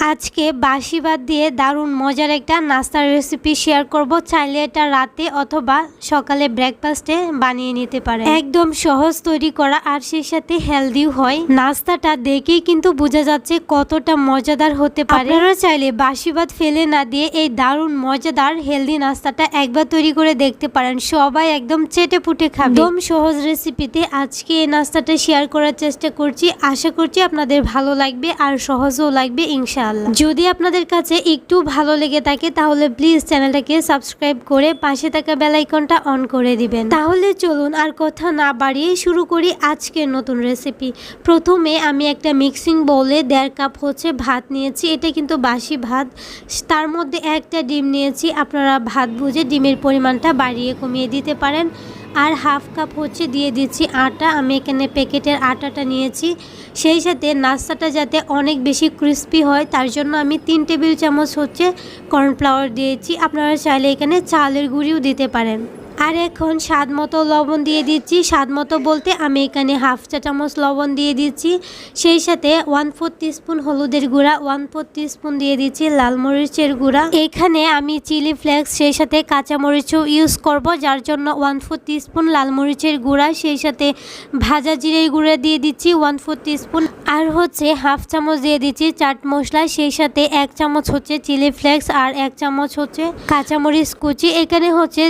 আজকে বাসি ভাত দিয়ে দারুণ মজার একটা নাস্তার রেসিপি শেয়ার করব। চাইলে এটা রাতে অথবা সকালে ব্রেকফাস্টে বানিয়ে নিতে পারে একদম সহজ তৈরি করা আর সেই সাথে হেলদিও হয়। নাস্তাটা দেখেই কিন্তু বোঝা যাচ্ছে কতটা মজাদার হতে পারে। আপনারা চাইলে বাসি ভাত ফেলে না দিয়ে এই দারুণ মজাদার হেলদি নাস্তাটা একবার তৈরি করে দেখতে পারেন। সবাই একদম চেটে পুটে খাবে। একদম সহজ রেসিপিতে আজকে এই নাস্তাটা শেয়ার করার চেষ্টা করছি। আশা করছি আপনাদের ভালো লাগবে আর সহজও লাগবে ইনশাআল্লাহ। যদি আপনাদের কাছে একটু ভালো লেগে থাকে, তাহলে প্লিজ চ্যানেলটাকে সাবস্ক্রাইব করে পাশে থাকা বেলাইকনটা অন করে দিবেন। তাহলে চলুন আর কথা না বাড়িয়ে শুরু করি আজকের নতুন রেসিপি প্রথমে আমি একটা মিক্সিং বলে দেড় কাপ হচ্ছে ভাত নিয়েছি। এটা কিন্তু বাসি ভাত। তার মধ্যে একটা ডিম নিয়েছি। আপনারা ভাত বুঝে ডিমের পরিমাণটা বাড়িয়ে কমিয়ে দিতে পারেন। আর হাফ কাপ হচ্ছে দিয়ে দিচ্ছি আটা। আমি এখানে প্যাকেটের আটাটা নিয়েছি। সেই সাথে নাস্তাটা যাতে অনেক বেশি ক্রিস্পি হয়, তার জন্য আমি তিন টেবিল চামচ হচ্ছে কর্নফ্লাওয়ার দিয়েছি। আপনারা চাইলে এখানে চালের গুঁড়িও দিতে পারেন। আর এখন স্বাদ মতো লবণ দিয়ে দিচ্ছি। স্বাদ মতো বলতে আমি এখানে হাফ চা চামচ লবণ দিয়ে দিচ্ছি। সেই সাথে ওয়ান ফোর স্পুন হলুদের গুঁড়া ওয়ান ফোর স্পুন দিয়ে দিচ্ছি লাল মরিচের গুঁড়া। এখানে আমি চিলি ফ্লেক্স, সেই সাথে কাঁচা মরিচও ইউজ করব, যার জন্য ওয়ান ফোর স্পুন লাল মরিচের গুঁড়া, সেই সাথে ভাজা জিরের গুঁড়া দিয়ে দিচ্ছি ওয়ান ফোর স্পুন আর হচ্ছে হাফ চামচ দিয়ে দিচ্ছি চাট মশলা, সেই সাথে এক চামচ হচ্ছে চিলি ফ্লেক্স আর এক চামচ হচ্ছে কাঁচামরিচ কুচি। এখানে হচ্ছে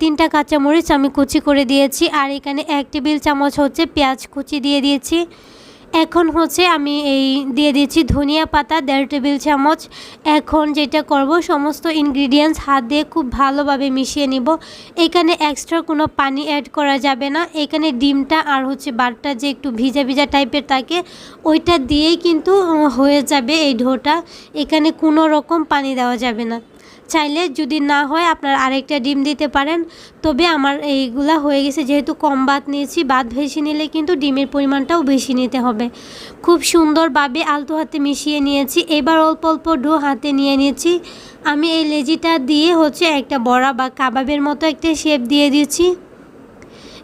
তিনটা কাঁচামরিচ আমি কুচি করে দিয়েছি আর এখানে এক টেবিল চামচ হচ্ছে পেঁয়াজ কুচি দিয়ে দিয়েছি। এখন হচ্ছে আমি এই দিয়ে দিয়েছি ধনিয়া পাতা দেড় টেবিল চামচ। এখন যেটা করব, সমস্ত ইনগ্রিডিয়েন্টস হাত দিয়ে খুব ভালোভাবে মিশিয়ে নিব। এখানে এক্সট্রা কোনো পানি অ্যাড করা যাবে না। এখানে ডিমটা আর হচ্ছে বারটা যে একটু ভিজা ভিজা টাইপের থাকে, ওইটা দিয়েই কিন্তু হয়ে যাবে এই ঢোটা এখানে কোনো রকম পানি দেওয়া যাবে না। চাইলে যদি না হয় আপনার আরেকটা ডিম দিতে পারেন। তবে আমার এইগুলা হয়ে গেছে, যেহেতু কম ভাত নিয়েছি, ভাত ভেসে নিলে কিন্তু ডিমের পরিমাণটাও বেশি নিতে হবে। খুব সুন্দরভাবে আলতো হাতে মিশিয়ে নিয়েছি। এবার অল্প অল্প ডো হাতে নিয়ে নিয়েছি। আমি এই লেজিটা দিয়ে হচ্ছে একটা বড়া বা কাবাবের মতো একটা শেপ দিয়ে দিয়েছি।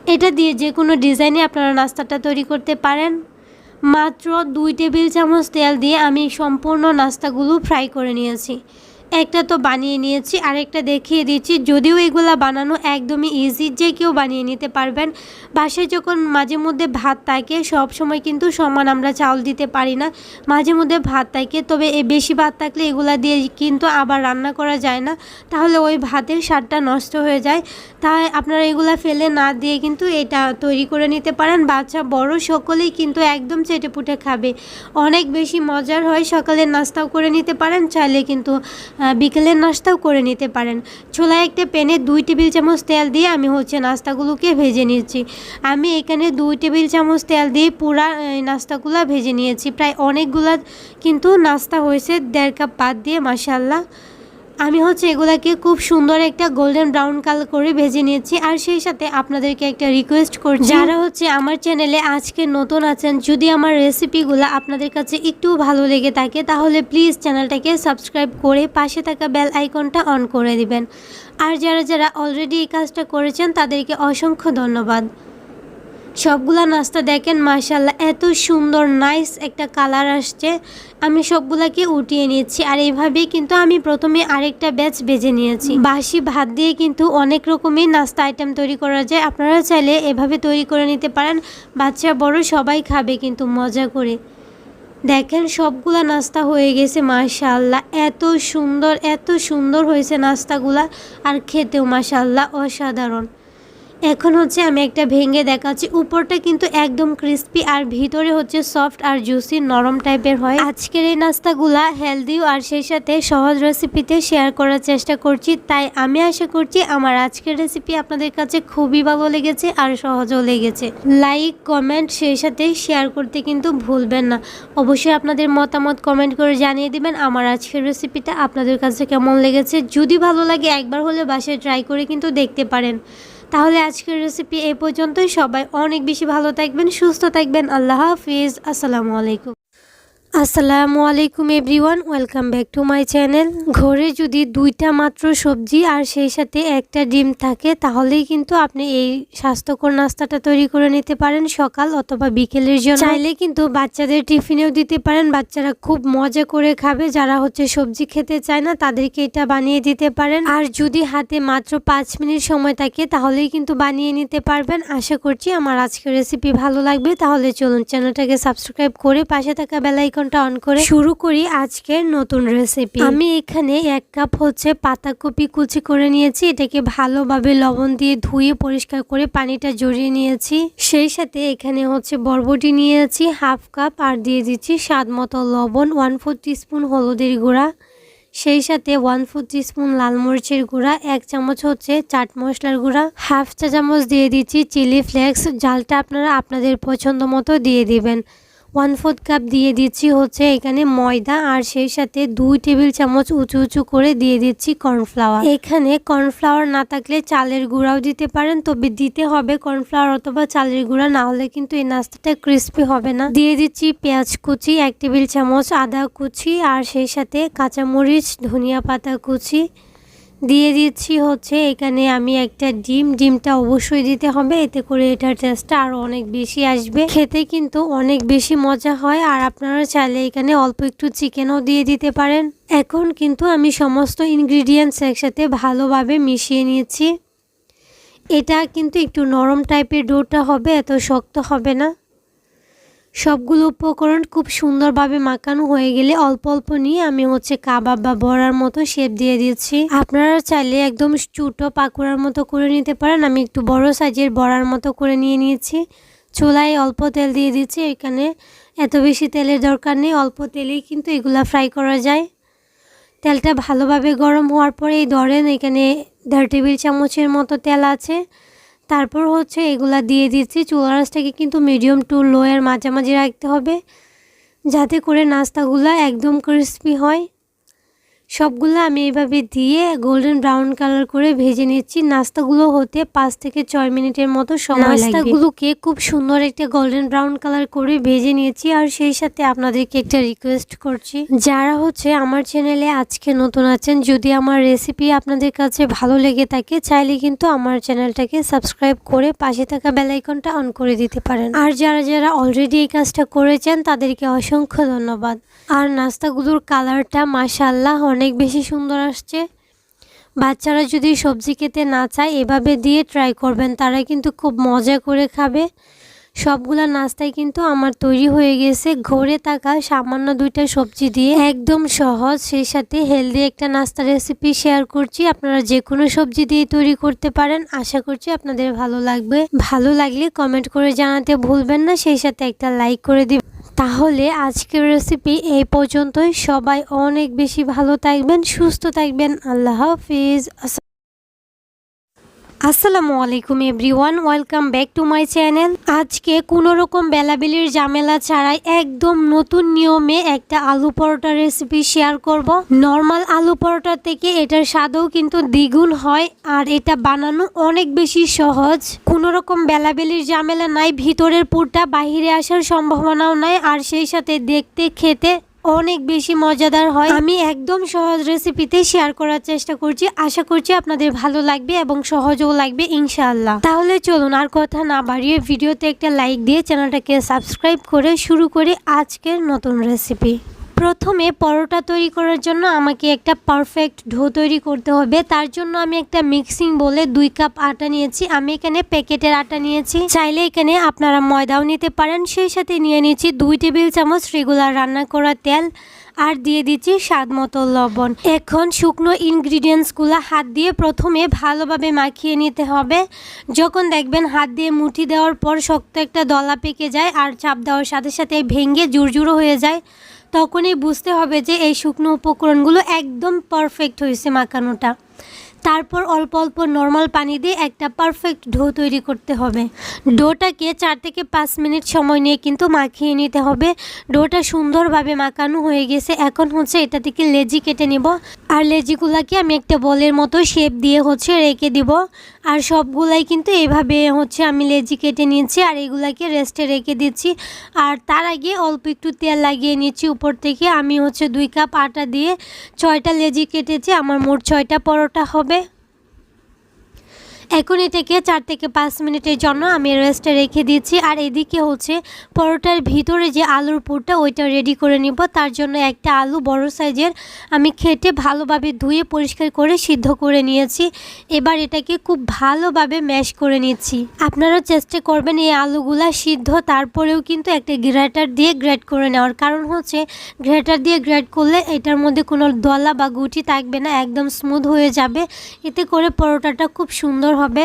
এটা দিয়ে যে কোনো ডিজাইনে আপনারা নাস্তাটা তৈরি করতে পারেন। মাত্র দুই টেবিল চামচ তেল দিয়ে আমি সম্পূর্ণ নাস্তাগুলো ফ্রাই করে নিয়েছি। একটা তো বানিয়ে নিয়েছি, আরেকটা দেখিয়ে দিচ্ছি। যদিও এগুলা বানানো একদমই ইজি যে কেউ বানিয়ে নিতে পারবেন। বাসায় যখন মাঝে মধ্যে ভাত থাকে, সব সময় কিন্তু সমান আমরা চাউল দিতে পারি না। মাঝে মধ্যে ভাত থাকে, তবে এ বেশি ভাত থাকলে এগুলা দিয়ে কিন্তু আবার রান্না করা যায় না। তাহলে ওই ভাতের স্বাদটা নষ্ট হয়ে যায়। তাই আপনারা এগুলা ফেলে না দিয়ে কিন্তু এটা তৈরি করে নিতে পারেন। বাচ্চা, বড় সকলেই কিন্তু একদম চেটে পুটে খাবে। অনেক বেশি মজার হয় সকালের নাস্তাও করে নিতে পারেন, চাইলে কিন্তু বিকেলের নাস্তাও করে নিতে পারেন। ছোলায় একটা প্যানে দুই টেবিল চামচ তেল দিয়ে আমি হচ্ছে নাস্তাগুলোকে ভেজে নিয়েছি আমি এখানে দুই টেবিল চামচ তেল দিয়ে পুরা নাস্তাগুলো ভেজে নিয়েছি। প্রায় অনেকগুলা কিন্তু নাস্তা হয়েছে, দেড় কাপ পাত দিয়ে মাসাল্লাহ আমি হচ্ছে এগুলাকে খুব সুন্দর একটা গোল্ডেন ব্রাউন কালার করে ভেজে নিয়েছি আর সেই সাথে আপনাদেরকে একটা রিকোয়েস্ট করছি। যারা হচ্ছে আমার চ্যানেলে আজকে নতুন আছেন যদি আমার রেসিপিগুলো আপনাদের কাছে একটু ভালো লেগে থাকে তাহলে প্লিজ চ্যানেলটাকে সাবস্ক্রাইব করে পাশে থাকা বেল আইকনটা অন করে দিবেন। আর যারা যারা অলরেডি এই কাজটা করেছেন তাদেরকে অসংখ্য ধন্যবাদ। সবগুলা নাস্তা দেখেন মাশাল্লাহ এত সুন্দর নাইস একটা কালার আসছে। আমি সবগুলাকে উঠিয়ে নিয়েছি আর এইভাবেই কিন্তু আমি প্রথমে আরেকটা ব্যাচ বেজে নিয়েছি। বাসি ভাত দিয়ে কিন্তু অনেক রকমের নাস্তা আইটেম তৈরি করা যায়। আপনারা চাইলে এভাবে তৈরি করে নিতে পারেন। বাচ্চা, বড় সবাই খাবে কিন্তু মজা করে। দেখেন, সবগুলা নাস্তা হয়ে গেছে মাশাল্লাহ এত সুন্দর এত সুন্দর হয়েছে নাস্তাগুলা। আর খেতেও মাশাল্লাহ অসাধারণ। এখন হচ্ছে আমি একটা ভেঙে দেখাচ্ছি। উপরটা কিন্তু একদম ক্রিস্পি আর ভিতরে হচ্ছে সফট আর জুসি নরম টাইপের হয়। আজকের এই নাস্তাগুলা হেলদিও আর সেই সাথে সহজ রেসিপিতে শেয়ার করার চেষ্টা করছি। তাই আমি আশা করছি আমার আজকের রেসিপি আপনাদের কাছে খুবই ভালো লেগেছে আর সহজও লেগেছে। লাইক কমেন্ট সেই সাথে শেয়ার করতে কিন্তু ভুলবেন না। অবশ্যই আপনাদের মতামত কমেন্ট করে জানিয়ে দিবেন আমার আজকের রেসিপিটা আপনাদের কাছে কেমন লেগেছে। যদি ভালো লাগে একবার হলে বাসায় ট্রাই করে কিন্তু দেখতে পারেন। তাহলে আজকের রেসিপি এই পর্যন্তই। সবাই অনেক বেশি ভালো থাকবেন, সুস্থ থাকবেন। আল্লাহ হাফিজ। আসসালামু আলাইকুম। আসসালামু আলাইকুম everyone, welcome back to my channel. ঘরে যদি দুইটা মাত্র সবজি আর সেই সাথে একটা ডিম থাকে, তাহলেই কিন্তু আপনি এই স্বাস্থ্যকর নাস্তাটা তৈরি করে নিতে পারেন সকাল অথবা বিকেলের জন্য। চাইলে কিন্তু বাচ্চাদের টিফিনেও দিতে পারেন। বাচ্চারা খুব মজা করে খাবে। যারা হচ্ছে সবজি খেতে চায় না, তাদেরকে এটা বানিয়ে দিতে পারেন। আর যদি হাতে মাত্র পাঁচ মিনিট সময় থাকে, তাহলেই কিন্তু বানিয়ে নিতে পারবেন। আশা করছি আমার আজকের রেসিপি ভালো লাগবে। তাহলে চলুন চ্যানেলটাকে সাবস্ক্রাইব করে পাশে থাকা বেলাইকন আইকনটা অন করে শুরু করি আজকের নতুন রেসিপি আমি এখানে এক কাপ হচ্ছে পাতাকপি কুচি করে নিয়েছি, এটাকে ভালোভাবে লবণ দিয়ে ধুয়ে পরিষ্কার করে পানিটা জড়িয়ে নিয়েছি। সেই সাথে এখানে হচ্ছে বরবটি নিয়েছি হাফ কাপ আর দিয়ে দিচ্ছি স্বাদ মতো লবণ ওয়ান ফোর টিস্পুন হলুদের গুঁড়া। সেই সাথে ওয়ান ফোর স্পুন লাল মরিচের গুঁড়া, এক চামচ হচ্ছে চাট মশলার গুঁড়া হাফ চা চামচ দিয়ে দিচ্ছি চিলি ফ্লেক্স জালটা আপনারা আপনাদের পছন্দ মতো দিয়ে দিবেন। ওয়ান ফোর্থ কাপ দিয়ে দিচ্ছি হচ্ছে এখানে ময়দা আর সেই সাথে দুই টেবিল চামচ উঁচু উঁচু করে দিয়ে দিচ্ছি কর্নফ্লাওয়ার এখানে কর্নফ্লাওয়ার না থাকলে চালের গুঁড়াও দিতে পারেন, তবে দিতে হবে কর্নফ্লাওয়ার অথবা চালের গুঁড়া, না হলে কিন্তু এই নাস্তাটা ক্রিস্পি হবে না। দিয়ে দিচ্ছি পেঁয়াজ কুচি, এক টেবিল চামচ আদা কুচি আর সেই সাথে কাঁচামরিচ, ধনিয়া পাতা কুচি। দিয়ে দিচ্ছি হচ্ছে এখানে আমি একটা ডিম, ডিমটা অবশ্যই দিতে হবে, এতে করে এটার টেস্টটা আরও অনেক বেশি আসবে। খেতে কিন্তু অনেক বেশি মজা হয়, আর আপনারা চাইলে এখানে অল্প একটু চিকেনও দিয়ে দিতে পারেন। এখন কিন্তু আমি সমস্ত ইনগ্রিডিয়েন্টস একসাথে ভালোভাবে মিশিয়ে নিয়েছি। এটা কিন্তু একটু নরম টাইপের ডোটা হবে, এত শক্ত হবে না। সবগুলো উপকরণ খুব সুন্দরভাবে মাখানো হয়ে গেলে অল্প অল্প নিয়ে আমি হচ্ছে কাবাব বা বড়ার মতো শেপ দিয়ে দিয়েছি আপনারা চাইলে একদম চুটো পাকুড়ার মতো করে নিতে পারেন। আমি একটু বড় সাইজের বড়ার মতো করে নিয়ে নিয়েছি। চুলায় অল্প তেল দিয়ে দিচ্ছি। এখানে এত বেশি তেলের দরকার নেই। অল্প তেলেই কিন্তু এগুলা ফ্রাই করা যায়। তেলটা ভালোভাবে গরম হওয়ার পরে এই ধরেন এখানে দেড় টেবিল চামচের মতো তেল আছে। তারপর হচ্ছে এগুলা দিয়ে দিচ্ছি। চুলারাসটাকে কিন্তু মিডিয়াম টু লোয়ের মাঝামাঝি রাখতে হবে, যাতে করে নাস্তাগুলা একদম ক্রিস্পি হয়। সবগুলো আমি এইভাবে দিয়ে গোল্ডেন ব্রাউন কালার করে ভেজে নিচ্ছি। নাস্তাগুলো হতে পাঁচ থেকে ছয় মিনিটের মতো সময় লাগবে। নাস্তাগুলোকে খুব সুন্দর একটা গোল্ডেন ব্রাউন কালার করে ভেজে নিয়েছি আর সেই সাথে আপনাদেরকে একটা রিকোয়েস্ট করছি। যারা হচ্ছে আমার চ্যানেলে আজকে নতুন আছেন যদি আমার রেসিপি আপনাদের কাছে ভালো লেগে থাকে চাইলে কিন্তু আমার চ্যানেলটাকে সাবস্ক্রাইব করে পাশে থাকা বেলাইকনটা অন করে দিতে পারেন। আর যারা যারা অলরেডি এই কাজটা করেছেন তাদেরকে অসংখ্য ধন্যবাদ। আর নাস্তাগুলোর কালারটা মাসাল্লাহ অনেক বেশি সুন্দর আসছে। বাচ্চারা যদি সবজি খেতে না চায়, এভাবে দিয়ে ট্রাই করবেন। তারা কিন্তু খুব মজা করে খাবে। সবগুলা নাস্তায় কিন্তু আমার তৈরি হয়ে গেছে। ঘরে থাকা সামান্য দুইটা সবজি দিয়ে একদম সহজ, সেই সাথে হেলদি একটা নাস্তা রেসিপি শেয়ার করছি। আপনারা যে কোনো সবজি দিয়ে তৈরি করতে পারেন। আশা করছি আপনাদের ভালো লাগবে। ভালো লাগলে কমেন্ট করে জানাতে ভুলবেন না। সেই সাথে একটা লাইক করে দিবেন। তাহলে আজকের রেসিপি এই পর্যন্তই। সবাই অনেক বেশি ভালো থাকবেন সুস্থ থাকবেন। আল্লাহ হাফিজ। আসসালামু আলাইকুম everyone, welcome back to my channel. আজকে কোনো রকম বেলাবেলির ঝামেলা ছাড়াই একদম নতুন নিয়মে একটা আলু পরোটা রেসিপি শেয়ার করব। নর্মাল আলু পরোটা থেকে এটার স্বাদও কিন্তু দ্বিগুণ হয় আর এটা বানানো অনেক বেশি সহজ। কোনো রকম বেলাবেলির ঝামেলা নাই, ভিতরের পুরটা বাহিরে আসার সম্ভাবনাও নাই আর সেই সাথে দেখতে, খেতে অনেক বেশি মজাদার হয়। আমি একদম সহজ রেসিপিতে শেয়ার করার চেষ্টা করছি। আশা করছি আপনাদের ভালো লাগবে এবং সহজও লাগবে, ইনশাআল্লাহ। তাহলে চলুন আর কথা না বাড়িয়ে ভিডিওতে একটা লাইক দিয়ে চ্যানেলটাকে সাবস্ক্রাইব করে শুরু করি আজকের নতুন রেসিপি প্রথমে পরোটা তৈরি করার জন্য আমাকে একটা পারফেক্ট ঢো তৈরি করতে হবে। তার জন্য আমি একটা মিক্সিং বলে দুই কাপ আটা নিয়েছি। আমি এখানে প্যাকেটের আটা নিয়েছি। চাইলে এখানে আপনারা ময়দাও নিতে পারেন। সেই সাথে নিয়ে নিয়েছি দুই টেবিল চামচ রেগুলার রান্না করা তেল আর দিয়ে দিচ্ছি স্বাদ মতো লবণ। এখন শুকনো ইনগ্রিডিয়েন্টসগুলো হাত দিয়ে প্রথমে ভালোভাবে মাখিয়ে নিতে হবে। যখন দেখবেন হাত দিয়ে মুঠি দেওয়ার পর শক্ত একটা দলা পেকে যায় আর চাপ দেওয়ার সাথে সাথে ভেঙে জুরজুরো হয়ে যায়। তখনই বুঝতে হবে যে এই শুকনো উপকরণগুলো একদম পারফেক্ট হয়েছে মাখানোটা। তারপর অল্প অল্প নর্মাল পানি দিয়ে একটা পারফেক্ট ডো তৈরি করতে হবে। ডোটাকে চার থেকে পাঁচ মিনিট সময় নিয়ে কিন্তু মাখিয়ে নিতে হবে। ডোটা সুন্দরভাবে মাখানো হয়ে গেছে। এখন হচ্ছে এটা থেকে লেজি কেটে নিব। আর লেজিগুলাকে আমি একটা বলের মতো শেপ দিয়ে হচ্ছে রেখে দিব। আর সবগুলাই কিন্তু এভাবে হচ্ছে আমি লেজি কেটে নিয়েছি আর এগুলাকে রেস্টে রেখে দিচ্ছি। আর তার আগে অল্প একটু তেল লাগিয়ে নিচ্ছি উপর থেকে। আমি হচ্ছে দুই কাপ আটা দিয়ে ছয়টা লেজি কেটেছি। আমার মোট ছয়টা পরোটা হবে। এখন এটাকে চার থেকে পাঁচ মিনিটের জন্য আমি রেস্টে রেখে দিচ্ছি। আর এদিকে হচ্ছে পরোটার ভিতরে যে আলুর পুরটা, ওইটা রেডি করে নিব। তার জন্য একটা আলু বড় সাইজের আমি খেটে ভালোভাবে ধুয়ে পরিষ্কার করে সিদ্ধ করে নিয়েছি। এবার এটাকে খুব ভালোভাবে ম্যাশ করে নিচ্ছি। আপনারা চেষ্টা করবেন এই আলুগুলা সিদ্ধ, তারপরেও কিন্তু একটা গ্রেটার দিয়ে গ্রেট করে নেওয়ার। কারণ হচ্ছে গ্রেটার দিয়ে গ্রেট করলে এটার মধ্যে কোনো দলা বা গুটি থাকবে না, একদম স্মুথ হয়ে যাবে। এতে করে পরোটাটা খুব সুন্দর হবে।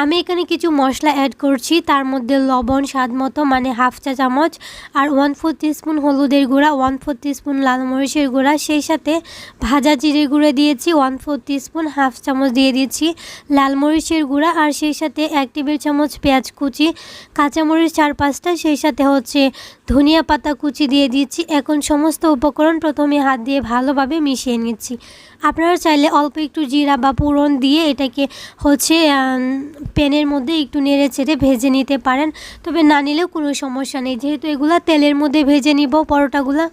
আমি এখানে কিছু মশলা অ্যাড করছি। তার মধ্যে লবণ, স্বাদ মতো মানে হাফ চা চামচ আর ওয়ান ফোর টিস্পুন হলুদের গুঁড়া ওয়ান ফোর টিস্পুন লাল মরিচের গুঁড়া। সেই সাথে ভাজা জিরের গুঁড়ো দিয়েছি ওয়ান ফোর টিস্পুন হাফ চামচ দিয়ে দিয়েছি লাল মরিচের গুঁড়া। আর সেই সাথে এক টেবিল চামচ পেঁয়াজ কুচি, কাঁচামরিচ চার পাঁচটা, সেই সাথে হচ্ছে ধনিয়া পাতা কুচি দিয়ে দিচ্ছি। এখন সমস্ত উপকরণ প্রথমে হাত দিয়ে ভালোভাবে মিশিয়ে নিচ্ছি। আপনারা চাইলে অল্প একটু জিরা বা পুরন দিয়ে এটাকে হচ্ছে প্যানের মধ্যে একটু নেড়ে চেড়ে ভেজে নিতে পারেন। তবে না নিলেও কোনো সমস্যা নেই। যেহেতু এগুলা তেলের মধ্যে ভেজে নিব পরোটাগুলা।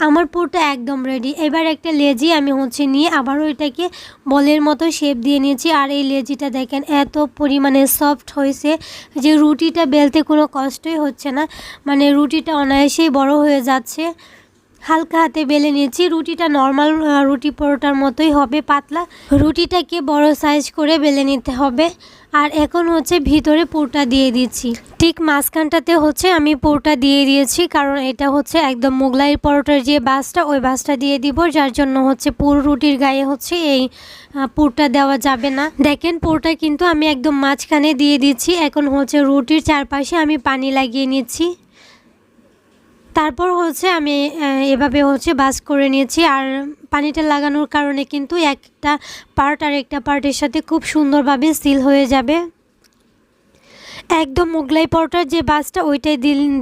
আমার পুরোটা একদম রেডি এবার একটা লেজি আমি হচ্ছে নিয়ে আবারও এটাকে বলের মতো শেপ দিয়ে নিয়েছি। আর এই লেজিটা দেখেন, এত পরিমাণে সফট হয়েছে যে রুটিটা বেলতে কোনো কষ্টই হচ্ছে না। মানে রুটিটা অনায়াসেই বড় হয়ে যাচ্ছে। হালকা হাতে বেলে নিয়েছি। রুটিটা নর্মাল রুটি পরোটার মতোই হবে, পাতলা। রুটিটাকে বড় সাইজ করে বেলে নিতে হবে। আর এখন হচ্ছে ভিতরে পুরটা দিয়ে দিচ্ছি। ঠিক মাঝখানটাতে হচ্ছে আমি পুরটা দিয়ে দিয়েছি, কারণ এটা হচ্ছে একদম মোগলাই পরোটার যে বাসটা, ওই বাসটা দিয়ে দিব, যার জন্য হচ্ছে পুরো রুটির গায়ে হচ্ছে এই পুরটা দেওয়া যাবে না। দেখেন, পুরটা কিন্তু আমি একদম মাঝখানে দিয়ে দিচ্ছি। এখন হচ্ছে রুটির চারপাশে আমি পানি লাগিয়ে নিচ্ছি। তারপর হচ্ছে আমি এভাবে হচ্ছে বাস করে নিয়েছি। আর পানিটা লাগানোর কারণে কিন্তু একটা পার্ট আর একটা পার্টের সাথে খুব সুন্দরভাবে সিল হয়ে যাবে। একদম মোগলাই পরোটার যে বাসটা, ওইটাই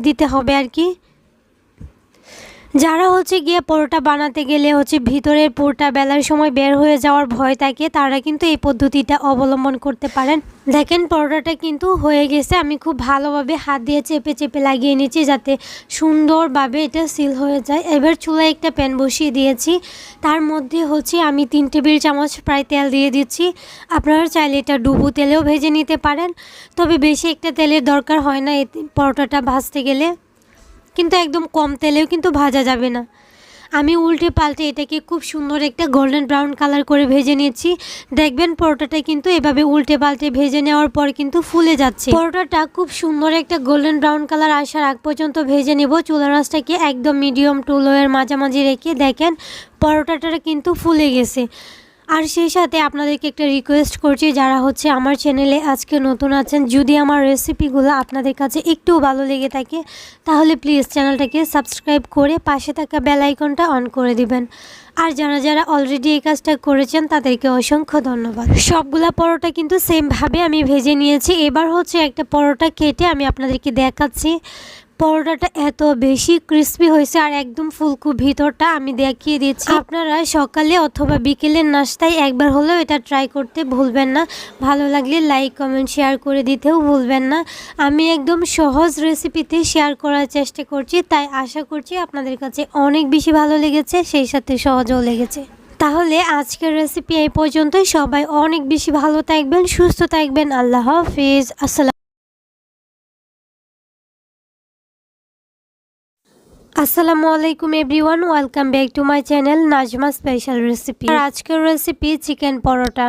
দিতে হবে আর কি। যারা হচ্ছে গিয়ে পরোটা বানাতে গেলে হচ্ছে ভিতরের পুরটা বেলার সময় বের হয়ে যাওয়ার ভয় থাকে, তারা কিন্তু এই পদ্ধতিটা অবলম্বন করতে পারেন। দেখেন পরোটাটা কিন্তু হয়ে গেছে, আমি খুব ভালোভাবে হাত দিয়ে চেপে চেপে লাগিয়ে নিচ্ছি যাতে সুন্দরভাবে এটা সিল হয়ে যায়। এবার চুলায় একটা প্যান বসিয়ে দিয়েছি, তার মধ্যে হচ্ছে আমি তিন টেবিল চামচ প্রায় তেল দিয়ে দিচ্ছি। আপনারা চাইলে এটা ডুবু তেলেও ভেজে নিতে পারেন, তবে বেশি একটা তেলের দরকার হয় না এই পরোটাটা ভাজতে গেলে। কিন্তু একদম কম তেলেও কিন্তু ভাজা যাবে না। আমি উল্টে পাল্টে এটাকে খুব সুন্দর একটা গোল্ডেন ব্রাউন কালার করে ভেজে নিয়েছি। দেখবেন পরোটাটা কিন্তু এভাবে উল্টে পাল্টে ভেজে নেওয়ার পর কিন্তু ফুলে যাচ্ছে। পরোটাটা খুব সুন্দর একটা গোল্ডেন ব্রাউন কালার আসার আগ পর্যন্ত ভেজে নেব। চুলা রাসটাকে একদম মিডিয়াম টু লোয়ের মাঝামাঝি রেখে দেখেন পরোটাটা কিন্তু ফুলে গেছে। আর সেই সাথে আপনাদেরকে একটা রিকোয়েস্ট করছি, যারা হচ্ছে আমার চ্যানেলে আজকে নতুন আছেন, যদি আমার রেসিপিগুলো আপনাদের কাছে একটু ভালো লেগে থাকে, তাহলে প্লিজ চ্যানেলটাকে সাবস্ক্রাইব করে পাশে থাকা বেল আইকনটা অন করে দিবেন। আর যারা যারা অলরেডি এই কাজটা করেছেন, তাদেরকে অসংখ্য ধন্যবাদ। সবগুলা পরোটা কিন্তু সেমভাবে আমি ভেজে নিয়েছি। এবার হচ্ছে একটা পরোটা কেটে আমি আপনাদেরকে দেখাচ্ছি। পরোটাটা এত বেশি ক্রিস্পি হয়েছে আর একদম ফুলকু ভিতরটা আমি দেখিয়ে দিচ্ছি। আপনারা সকালে অথবা বিকেলের নাস্তায় একবার হলেও এটা ট্রাই করতে ভুলবেন না। ভালো লাগলে লাইক কমেন্ট শেয়ার করে দিতেও ভুলবেন না। আমি একদম সহজ রেসিপিতে শেয়ার করার চেষ্টা করছি তাই আশা করছি আপনাদের কাছে অনেক বেশি ভালো লেগেছে সেই সাথে সহজও লেগেছে। তাহলে আজকের রেসিপি এই পর্যন্তই। সবাই অনেক বেশি ভালো থাকবেন সুস্থ থাকবেন। আল্লাহ হাফিজ। আসসালাম আসসালামু আলাইকুম everyone, welcome back to my channel Najma special recipe আর আজকের রেসিপি চিকেন পরোটা।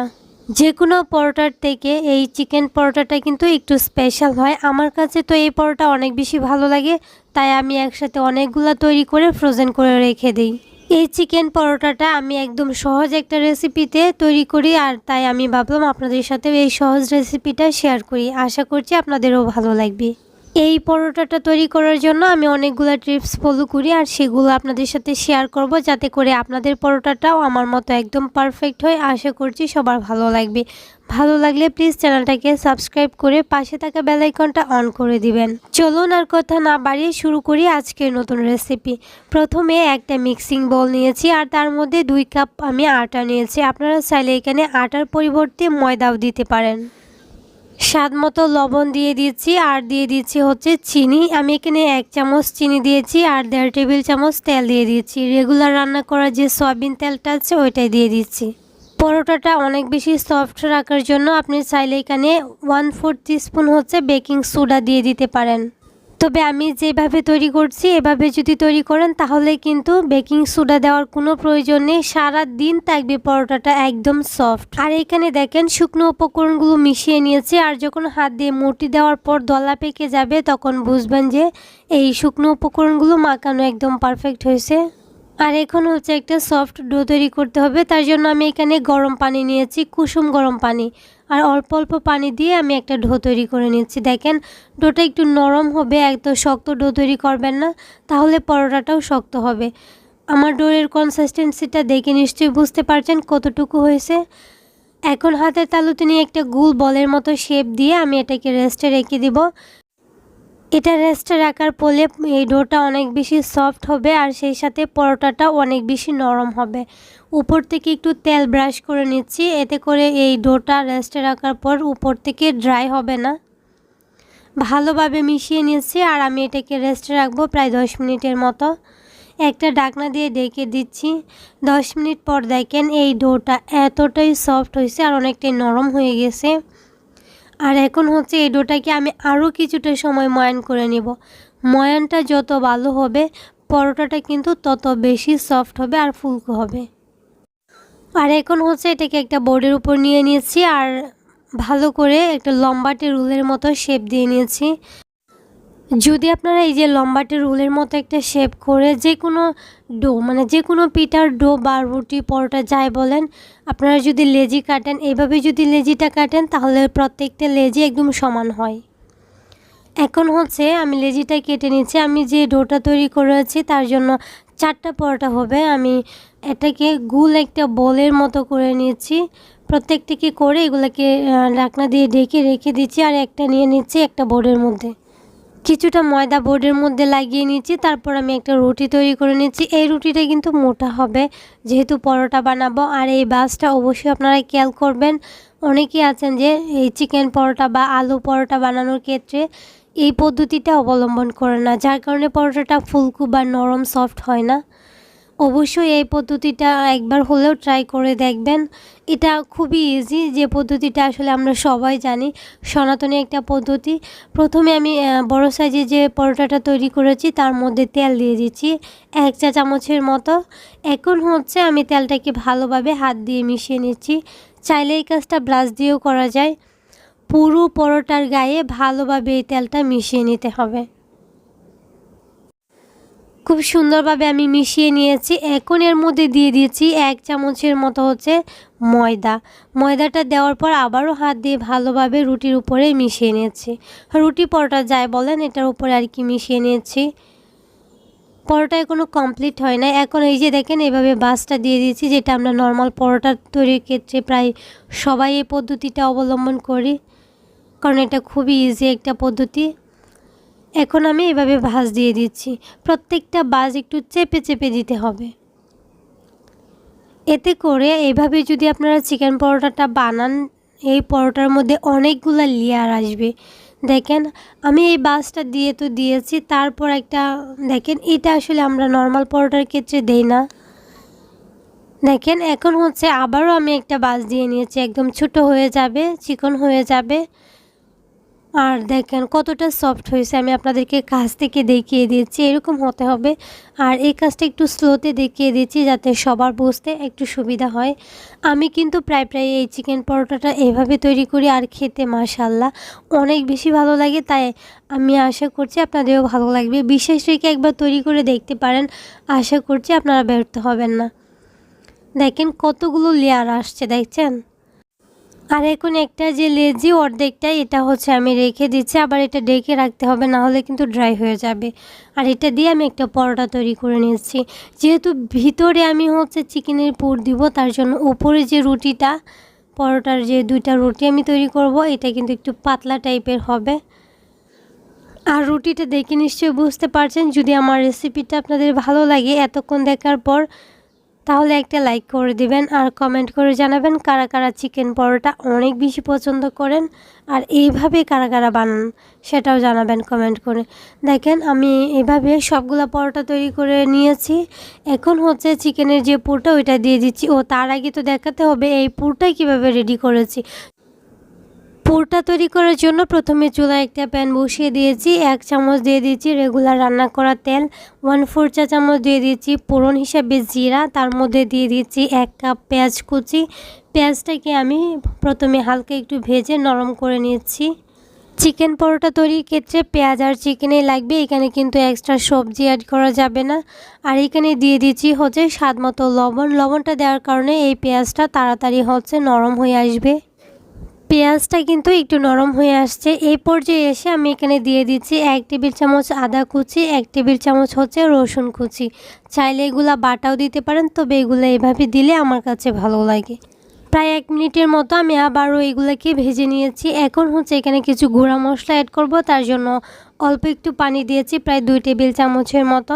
যে কোনো পরোটার থেকে এই চিকেন পরোটাটা কিন্তু একটু স্পেশাল হয়। আমার কাছে তো এই পরোটা অনেক বেশি ভালো লাগে, তাই আমি একসাথে অনেকগুলো তৈরি করে ফ্রোজেন করে রেখে দিই। এই চিকেন পরোটাটা আমি একদম সহজ একটা রেসিপিতে তৈরি করি, আর তাই আমি ভাবলাম আপনাদের সাথে এই সহজ রেসিপিটা শেয়ার করি। আশা করছি আপনাদেরও ভালো লাগবে। এই পরোটাটা তৈরি করার জন্য আমি অনেকগুলো টিপস ফলো করি আর সেগুলো আপনাদের সাথে শেয়ার করব যাতে করে আপনাদের পরোটাটাও আমার মতো একদম পারফেক্ট হয়। আশা করছি সবার ভালো লাগবে। ভালো লাগলে প্লিজ চ্যানেলটাকে সাবস্ক্রাইব করে পাশে থাকা বেলাইকনটা অন করে দিবেন। চলুন আর কথা না বাড়িয়ে শুরু করি আজকের নতুন রেসিপি প্রথমে একটা মিক্সিং বল নিয়েছি আর তার মধ্যে দুই কাপ আমি আটা নিয়েছি। আপনারা চাইলে এখানে আটার পরিবর্তে ময়দাও দিতে পারেন। স্বাদ মতো লবণ দিয়ে দিচ্ছি, আর দিয়ে দিচ্ছি হচ্ছে চিনি। আমি এখানে এক চামচ চিনি দিয়েছি, আর দেড় টেবিল চামচ তেল দিয়ে দিচ্ছি। রেগুলার রান্না করা যে সয়াবিন তেলটা আছে, ওইটাই দিয়ে দিচ্ছি। পরোটাটা অনেক বেশি সফট রাখার জন্য আপনি চাইলে এখানে ওয়ান ফোর স্পুন হচ্ছে বেকিং সোডা দিয়ে দিতে পারেন। তবে আমি যেভাবে তৈরি করছি, এভাবে যদি তৈরি করেন, তাহলে কিন্তু বেকিং সোডা দেওয়ার কোনো প্রয়োজন নেই। সারা দিন থাকবে পরোটাটা একদম সফট। আর এখানে দেখেন, শুকনো উপকরণগুলো মিশিয়ে নিয়েছি। আর যখন হাত দিয়ে মুটি দেওয়ার পর দলা পেকে যাবে, তখন বুঝবেন যে এই শুকনো উপকরণগুলো মাখানো একদম পারফেক্ট হয়েছে। আর এখন হচ্ছে একটা সফট ডো তৈরি করতে হবে। তার জন্য আমি এখানে গরম পানি নিয়েছি, কুসুম গরম পানি। আর অল্প অল্প পানি দিয়ে আমি একটা ঢো তৈরি করে নিচ্ছি। দেখেন, ডোটা একটু নরম হবে একদম শক্ত ডো তৈরি করবেন না, তাহলে পরোটাটাও শক্ত হবে। আমার ডোরের কনসিস্টেন্সিটা দেখে নিশ্চয়ই বুঝতে পারছেন কতটুকু হয়েছে। এখন হাতের তালুতে নিয়ে একটা গুল বলের মতো শেপ দিয়ে আমি এটাকে রেস্টে রেখে দিব। এটা রেস্টে রাখার ফলে এই ডোটা অনেক বেশি সফট হবে আর সেই সাথে পরোটাটা অনেক বেশি নরম হবে। উপর থেকে একটু তেল ব্রাশ করে নিচ্ছি, এতে করে এই ডোটা রেস্টে রাখার পর উপর থেকে ড্রাই হবে না। ভালোভাবে মিশিয়ে নিচ্ছি আর আমি এটাকে রেস্টে রাখব প্রায় দশ মিনিটের মতো। একটা ডাকনা দিয়ে ডেকে দিচ্ছি। দশ মিনিট পর দেখেন এই ডোটা এতটাই সফট হয়েছে আর অনেকটাই নরম হয়ে গেছে। আর এখন হচ্ছে এই ডোটাকে আমি আরও কিছুটা সময় ময়ান করে নিব। ময়ানটা যত ভালো হবে, পরোটাটা কিন্তু তত বেশি সফট হবে আর ফুলকো হবে। আর এখন হচ্ছে এটাকে একটা বোর্ডের উপর নিয়ে নিয়েছি আর ভালো করে একটা লম্বাটে রুলের মতো শেপ দিয়ে নিয়েছি। যদি আপনারা এই যে লম্বাটে রুলের মতো একটা শেপ করে যে কোনো ডো মানে যে কোনো পিঠার ডো বা রুটি পরোটা যাই বলেন, আপনারা যদি লেজি কাটেন, এইভাবে যদি লেজিটা কাটেন, তাহলে প্রত্যেকটা লেজি একদম সমান হয়। এখন হচ্ছে আমি লেজিটা কেটে নিচ্ছি, আমি যে ডোটা তৈরি করেছি তার জন্য চারটা পরোটা হবে। আমি এটাকে গুল একটা বলের মতো করে নিয়েছি প্রত্যেকটিকে করে এগুলোকে ঢাকনা দিয়ে ঢেকে রেখে দিচ্ছি, আর একটা নিয়ে নিচ্ছি একটা বোর্ডের মধ্যে। কিছুটা ময়দা বোর্ডের মধ্যে লাগিয়ে নিচ্ছি তারপর আমি একটা রুটি তৈরি করে নিচ্ছি এই রুটিটা কিন্তু মোটা হবে, যেহেতু পরোটা বানাবো। আর এই বাসটা অবশ্যই আপনারা খেয়াল করবেন, অনেকেই আছেন যে এই চিকেন পরোটা বা আলু পরোটা বানানোর ক্ষেত্রে এই পদ্ধতিটা অবলম্বন করে না, যার কারণে পরোটাটা ফুলকু বা নরম সফট হয় না। অবশ্যই এই পদ্ধতিটা একবার হলেও ট্রাই করে দেখবেন। এটা খুবই ইজি যে পদ্ধতিটা আসলে আমরা সবাই জানি, সনাতনী একটা পদ্ধতি। প্রথমে আমি বড় সাইজে যে পরোটাটা তৈরি করেছি, তার মধ্যে তেল দিয়ে দিচ্ছি, এক চা চামচের মতো। এখন হচ্ছে আমি তেলটাকে ভালোভাবে হাত দিয়ে মিশিয়ে নিচ্ছি। চাইলে এই কাজটা ব্রাশ দিয়েও করা যায়। পুরো পরোটার গায়ে ভালোভাবে এই তেলটা মিশিয়ে নিতে হবে। খুব সুন্দরভাবে আমি মিশিয়ে নিয়েছি। এখন এর মধ্যে দিয়ে দিয়েছি এক চামচের মতো হচ্ছে ময়দা। ময়দাটা দেওয়ার পর আবারও হাত দিয়ে ভালোভাবে রুটির উপরে মিশিয়ে নিয়েছি। রুটি পরোটা যায় বলেন, এটার উপরে আর কি মিশিয়ে নিয়েছি। পরোটা এখনও কমপ্লিট হয় না এখন এই যে দেখেন, এভাবে বাসটা দিয়ে দিয়েছি, যেটা আমরা নর্মাল পরোটা তৈরির ক্ষেত্রে প্রায় সবাই এই পদ্ধতিটা অবলম্বন করি। কারণ এটা খুবই ইজি একটা পদ্ধতি। এখন আমি এভাবে ভাজ দিয়ে দিচ্ছি। প্রত্যেকটা বাজ একটু চেপে চেপে দিতে হবে। এতে করে এইভাবে যদি আপনারা চিকেন পরোটাটা বানান, এই পরোটার মধ্যে অনেকগুলো লেয়ার আসবে। দেখেন, আমি এই বাসটা দিয়ে তো দিয়েছি, তারপর একটা, দেখেন, এটা আসলে আমরা নর্মাল পরোটার ক্ষেত্রে দেই না। দেখেন, এখন হচ্ছে আবারও আমি একটা বাস দিয়ে নিয়েছি, একদম ছোট হয়ে যাবে, চিকন হয়ে যাবে। আর দেখেন কতটা সফট হয়েছে, আমি আপনাদেরকে কাছ থেকে দেখিয়ে দিয়েছি এরকম হতে হবে। আর এই কাজটা একটু স্লোতে দেখিয়ে দিচ্ছি যাতে সবার বুঝতে একটু সুবিধা হয়। আমি কিন্তু প্রায় প্রায় এই চিকেন পরোটাটা এভাবে তৈরি করি আর খেতে মাশাল্লাহ অনেক বেশি ভালো লাগে, তাই আমি আশা করছি আপনাদেরও ভালো লাগবে। বিশেষ রেখে একবার তৈরি করে দেখতে পারেন, আশা করছি আপনারা ব্যর্থ হবেন না। দেখেন কতগুলো লেয়ার আসছে, দেখছেন? আর এখন একটা যে লেজি অর্ধেকটা এটা হচ্ছে আমি রেখে দিচ্ছি, আবার এটা ডেকে রাখতে হবে, না হলে কিন্তু ড্রাই হয়ে যাবে। আর এটা দিয়ে আমি একটা পরোটা তৈরি করে নিচ্ছি যেহেতু ভিতরে আমি হচ্ছে চিকেনের পুর দিব, তার জন্য উপরে যে রুটিটা, পরোটার যে দুইটা রুটি আমি তৈরি করব, এটা কিন্তু একটু পাতলা টাইপের হবে। আর রুটিটা দেখে নিশ্চয়ই বুঝতে পারছেন, যদি আমার রেসিপিটা আপনাদের ভালো লাগে, এতক্ষণ দেখার পর তাহলে একটা লাইক করে দিবেন আর কমেন্ট করে জানাবেন কারা কারা চিকেন পরোটা অনেক বেশি পছন্দ করেন আর এইভাবে কারা কারা বানান সেটাও জানাবেন কমেন্ট করে। দেখেন আমি এইভাবে সবগুলো পরোটা তৈরি করে নিয়েছি। এখন হচ্ছে চিকেনের যে পুরটা ওইটা দিয়ে দিচ্ছি। ও তার আগে তো দেখাতে হবে এই পুরটাই কীভাবে রেডি করেছি। পুরটা তৈরি করার জন্য প্রথমে চুলায় একটা প্যান বসিয়ে দিয়েছি। এক চামচ দিয়ে দিয়েছি রেগুলার রান্না করা তেল। ওয়ান ফোর চা চামচ দিয়ে দিয়েছি পুরন হিসাবে জিরা। তার মধ্যে দিয়ে দিয়েছি এক কাপ পেঁয়াজ কুচি। পেঁয়াজটাকে আমি প্রথমে হালকা একটু ভেজে নরম করে নিচ্ছি। চিকেন পরোটা তৈরির ক্ষেত্রে পেঁয়াজ আর চিকেনেই লাগবে। এখানে কিন্তু এক্সট্রা সবজি অ্যাড করা যাবে না। আর এখানে দিয়ে দিচ্ছি হচ্ছে স্বাদ মতো লবণ। লবণটা দেওয়ার কারণে এই পেঁয়াজটা তাড়াতাড়ি হচ্ছে নরম হয়ে আসবে। পেঁয়াজটা কিন্তু একটু নরম হয়ে আসছে। এই পর্যায়ে এসে আমি এখানে দিয়ে দিচ্ছি এক টেবিল চামচ আদা কুচি, এক টেবিল চামচ হচ্ছে রসুন কুচি। চাইলে এগুলো বাটাও দিতে পারেন, তবে এগুলো এভাবে দিলে আমার কাছে ভালো লাগে। প্রায় এক মিনিটের মতো আমি আবারও এগুলোকে ভেজে নিয়েছি। এখন হচ্ছে এখানে কিছু গুঁড়া মশলা অ্যাড করব, তার জন্য অল্প একটু পানি দিয়েছি, প্রায় দুই টেবিল চামচের মতো।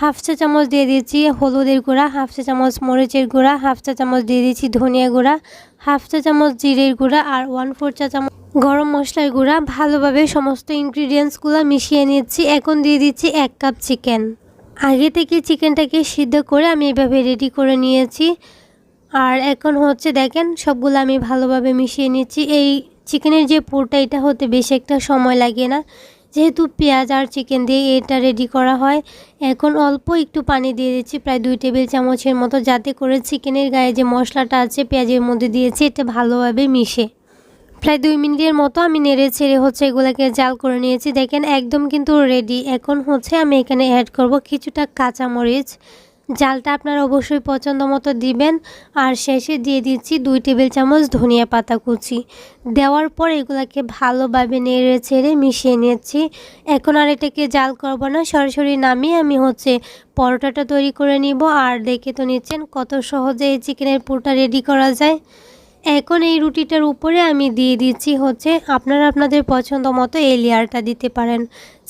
হাফ চা চামচ দিয়ে দিয়েছি হলুদের গুঁড়া, হাফ চা চামচ মরিচের গুঁড়া, হাফ চা চামচ দিয়ে দিয়েছি ধনিয়া গুঁড়া, হাফ চা চামচ জিরের গুঁড়া আর ওয়ান ফোর চা চামচ গরম মশলার গুঁড়া। ভালোভাবে সমস্ত ইনগ্রিডিয়েন্টসগুলো মিশিয়ে নিচ্ছি এখন দিয়ে দিচ্ছি এক কাপ চিকেন। আগে থেকে চিকেনটাকে সিদ্ধ করে আমি এভাবে রেডি করে নিয়েছি। আর এখন হচ্ছে দেখেন, সবগুলো আমি ভালোভাবে মিশিয়ে নিচ্ছি। এই চিকেনের যে পুরটা, এটা হতে বেশি একটা সময় লাগে না। যেহেতু পেঁয়াজ আর চিকেন দিয়ে এটা রেডি করা হয়, এখন অল্প একটু পানি দিয়ে দিচ্ছি, প্রায় দুই টেবিল চামচের মতো, যাতে করে চিকেনের গায়ে যে মশলাটা আছে, পেঁয়াজের মধ্যে দিয়েছি এটা ভালোভাবে মিশে। প্রায় দুই মিনিটের মতো আমি নেড়ে ছেড়ে হচ্ছে এগুলোকে জাল করে নিয়েছি। দেখেন, একদম কিন্তু রেডি এখন হচ্ছে আমি এখানে অ্যাড করব কিছুটা কাঁচামরিচ। জালটা আপনার অবশ্যই পছন্দ মতো দিবেন। আর শেষে দিয়ে দিচ্ছি দুই টেবিল চামচ ধনিয়া পাতা কুচি। দেওয়ার পর এগুলাকে ভালোভাবে নেড়ে ছেড়ে মিশিয়ে নিচ্ছি। এখন আর এটাকে জাল করব না, সরাসরি নামিয়ে আমি হচ্ছে পরোটাটা তৈরি করে নিব। আর দেখে তো নিচ্ছেন কত সহজে এই চিকেনের পুরোটা রেডি করা যায়। এখন এই রুটিটার উপরে আমি দিয়ে দিচ্ছি হচ্ছে আপনারা আপনাদের পছন্দ মতো এই লেয়ারটা দিতে পারেন।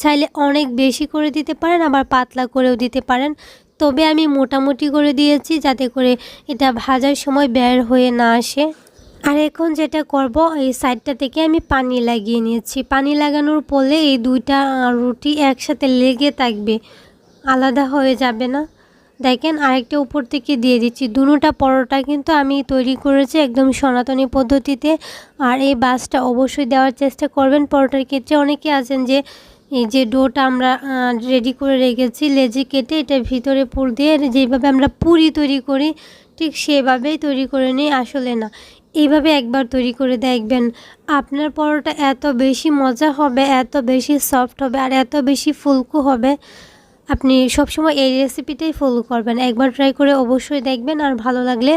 চাইলে অনেক বেশি করে দিতে পারেন, আবার পাতলা করেও দিতে পারেন। তবে আমি মোটামুটি করে দিয়েছি যাতে করে এটা ভাজার সময় বের হয়ে না আসে। আর এখন যেটা করব, এই সাইডটা থেকে আমি পানি লাগিয়ে নিয়েছি। পানি লাগানোর পরে এই দুইটা রুটি একসাথে লেগে থাকবে, আলাদা হয়ে যাবে না। দেখেন আরেকটা উপর থেকে দিয়ে দিচ্ছি। দুটোটা পরোটা কিন্তু আমি তৈরি করেছি একদম সনাতনী পদ্ধতিতে। আর এই বাসটা অবশ্যই দেওয়ার চেষ্টা করবেন। পরোটার ক্ষেত্রে অনেকে আছেন যে এই যে ডোটা আমরা রেডি করে রেখেছি, লেজে কেটে এটা ভিতরে পুর দিয়ে যেভাবে আমরা পুরি তৈরি করি, ঠিক সেভাবেই তৈরি করে নিই, আসলে না। এইভাবে একবার তৈরি করে দেখবেন, আপনার পরোটা এত বেশি মজা হবে, এত বেশি সফট হবে, আর এত বেশি ফুলকু হবে। আপনি সবসময় এই রেসিপিটাই ফলো করবেন। একবার ট্রাই করে অবশ্যই দেখবেন, আর ভালো লাগলে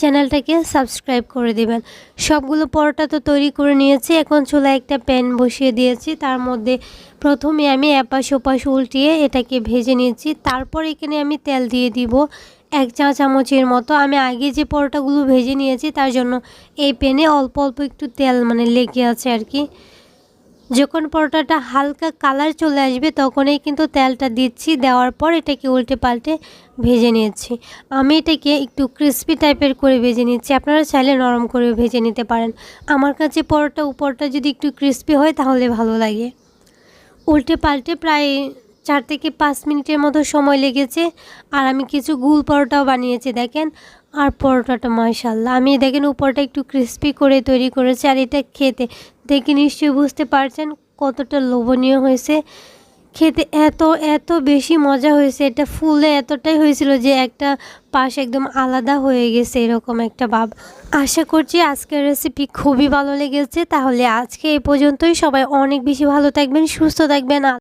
চ্যানেলটাকে সাবস্ক্রাইব করে দেবেন। সবগুলো পরোটা তো তৈরি করে নিয়েছি, এখন চুলায় একটা প্যান বসিয়ে দিয়েছি, তার মধ্যে প্রথমে আমি এপাশ ওপাশ উল্টিয়ে এটাকে ভেজে নিয়েছি। তারপর এখানে আমি তেল দিয়ে দিব এক চা চামচের মতো। আমি আগে যে পরোটাগুলো ভেজে নিয়েছি, তার জন্য এই প্যানে অল্প অল্প একটু তেল মানে লেগে আছে আর কি। যখন পরোটাটা হালকা কালার চলে আসবে, তখনই কিন্তু তেলটা দিচ্ছি। দেওয়ার পর এটাকে উল্টে পাল্টে ভেজে নিয়েছি। আমি এটাকে একটু ক্রিস্পি টাইপের করে ভেজে নিচ্ছি। আপনারা চাইলে নরম করে ভেজে নিতে পারেন। আমার কাছে পরোটা উপরটা যদি একটু ক্রিস্পি হয়, তাহলে ভালো লাগে। উল্টে পাল্টে প্রায় চার থেকে পাঁচ মিনিটের মতো সময় লেগেছে। আর আমি কিছু গুল পরোটাও বানিয়েছি, দেখেন। আর পরোটাটা মাশাল্লাহ আমি, দেখেন, উপরটা একটু ক্রিস্পি করে তৈরি করেছি। আর এটা খেতে, দেখে নিশ্চয়ই বুঝতে পারছেন কতটা লোভনীয় হয়েছে। খেতে এত এত বেশি মজা হয়েছে। এটা ফুলে এতটাই হয়েছিল যে একটা পাশ একদম আলাদা হয়ে গেছে এরকম একটা ভাব। আশা করছি আজকের রেসিপি খুবই ভালো লেগেছে। তাহলে আজকে এই পর্যন্তই। সবাই অনেক বেশি ভালো থাকবেন, সুস্থ থাকবেন।